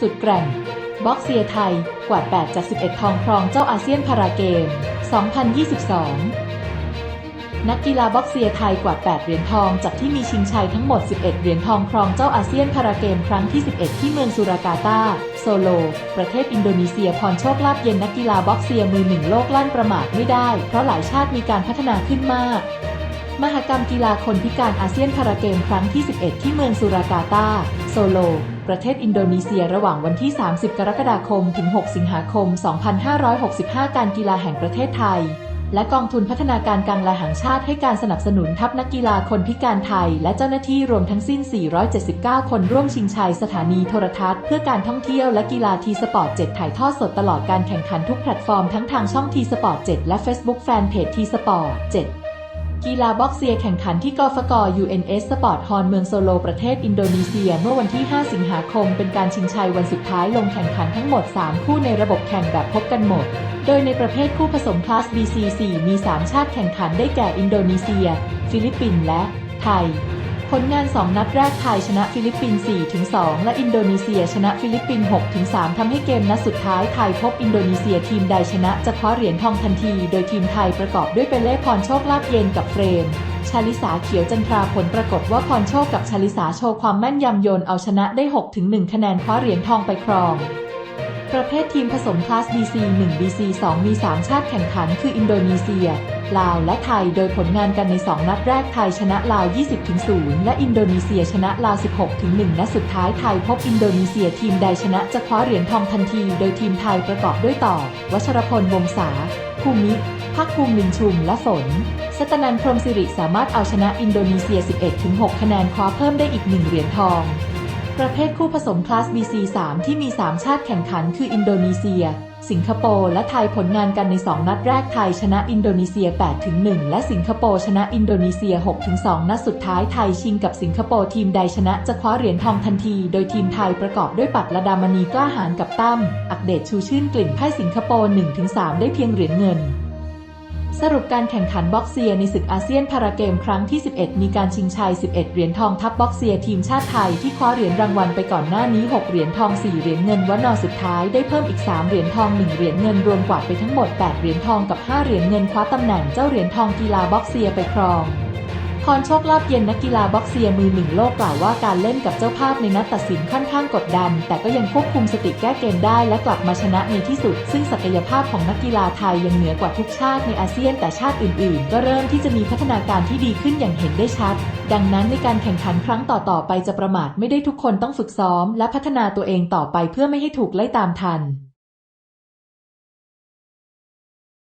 สุดแกร่ง บ็อกเซียไทย กวาด 8 จาก 11 ทองครองเจ้าอาเซียนพาราเกม 2022 นักกีฬาบ็อกเซียไทยกวาด 8 เหรียญทองจากที่มีชิงชัยทั้งหมด 11 เหรียญทองครองเจ้าอาเซียนพาราเกมครั้งที่ 11 ที่เมืองสุรากาตา โซโล ประเทศอินโดนีเซียพรโชคลาภเย็นนักกีฬาบ็อกเซียมือหนึ่งโลกลั่นประมาทไม่ได้ เพราะหลายชาติมีการพัฒนาขึ้นมาก มหกรรมกีฬาคนพิการอาเซียนพาราเกมครั้งที่ 11 ที่เมืองสุรากาตา โซโล ประเทศอินโดนีเซียระหว่างวันที่ 30 กรกฎาคม ถึง 6 สิงหาคม 2565 การกีฬาแห่งประเทศไทย และกองทุนพัฒนาการกลางและห่งชาติให้การสนับสนุนทัพนักกีฬาคนพิการไทย และเจ้าหน้าที่รวมทั้งสิ้น 479 คนร่วมชิงชัยสถานีโทรทัศน์เพื่อการท่องเที่ยวและกีฬาทีสปอร์ต7ถ่ายทอดสดตลอดการแข่งขันทุกแพลตฟอร์มทั้งทางช่องทีสปอร์ต7และ Facebook แฟนเพจทีสปอร์ต7 กีฬาบ็อกเซียแข่งขันที่กฟก UNS สปอร์ตฮอลเมืองโซโลประเทศอินโดนีเซีย เมื่อวันที่ 5 สิงหาคม เป็นการชิงชัยวันสุดท้ายลงแข่งขันทั้งหมด 3 คู่ในระบบแข่งแบบพบกันหมด โดยในประเภทคู่ผสมคลาส BC4 มี 3 ชาติแข่งขันได้แก่อินโดนีเซีย ฟิลิปปินส์และไทย ผลงาน 2 นัดแรกไทยชนะฟิลิปปินส์4-2และอินโดนีเซียชนะฟิลิปปินส์6-3ทำให้เกมนัดสุดท้ายไทยพบอินโดนีเซียทีมใดชนะจะคว้าเหรียญทองทันที โดยทีมไทยประกอบด้วยเปเล่พรโชคลาภเย็นกับเฟรมชาลิสาเขียวจันทราผลปรากฏว่าพรโชคกับชาลิสาโชว์ความแม่นยำโยนเอาชนะได้6-1คะแนนคว้าเหรียญทองไปครอง ประเภททีมผสมคลาส BC 1 BC 2 มี 3 ชาติแข่งขัน คืออินโดนีเซีย ลาว และไทย โดยผลงานกันใน 2 นัดแรกไทยชนะลาว 20-0 และอินโดนีเซียชนะลาว 16-1 นัดสุดท้ายไทยพบอินโดนีเซียทีมใดชนะจะคว้าเหรียญทองทันที โดยทีมไทยประกอบด้วยต่อ วัชรพล วงศา ภูมิภาคภูมิลินชุม และฝนสตนันพรหมสิริสามารถเอาชนะอินโดนีเซีย 11-6 คะแนนคว้าเพิ่มได้อีก1เหรียญทอง ประเภทคู่ผสมคลาส BC 3 ที่มี 3 ชาติแข่งขันคืออินโดนีเซีย สิงคโปร์และไทยผลงานกันใน 2 นัดแรกไทยชนะอินโดนีเซีย 8-1 และสิงคโปร์ชนะอินโดนีเซีย 6-2 นัดสุดท้ายไทยชิงกับสิงคโปร์ทีมใดชนะจะคว้าเหรียญทองทันที โดยทีมไทยประกอบด้วยปัตระดามณีกล้าหาญกับตั้มอักเดชชูชื่นกลิ่นไพ่สิงคโปร์ 1-3 ได้เพียงเหรียญเงิน สรุปการแข่งขันบ็อกเซียในศึกอาเซียนพาราเกมครั้งที่ 11 มีการชิงชัย 11 เหรียญทองทัพบ็อกเซียทีมชาติไทยที่คว้าเหรียญรางวัลไปก่อนหน้านี้ 6 เหรียญทอง 4 เหรียญเงินวันอสุดท้ายได้เพิ่มอีก 3 เหรียญทอง 1 เหรียญเงินรวมกวาดไปทั้งหมด 8 เหรียญทองกับ 5 เหรียญเงินคว้าตำแหน่งเจ้าเหรียญทองกีฬาบ็อกเซียไปครอง พรโชคลาภเย็นนักกีฬาบ็อกเซียมือหนึ่งโลกกล่าวว่าการเล่นกับเจ้าภาพในนัดตัดสินค่อนข้างกดดัน แต่ก็ยังควบคุมสติแก้เกมได้และกลับมาชนะในที่สุด ซึ่งศักยภาพของนักกีฬาไทยยังเหนือกว่าทุกชาติในอาเซียนแต่ชาติอื่นๆ ก็เริ่มที่จะมีพัฒนาการที่ดีขึ้นอย่างเห็นได้ชัด ดังนั้นในการแข่งขันครั้งต่อๆไปจะประมาทไม่ได้ทุกคนต้องฝึกซ้อม และพัฒนาตัวเองต่อไปเพื่อไม่ให้ถูกไล่ตามทัน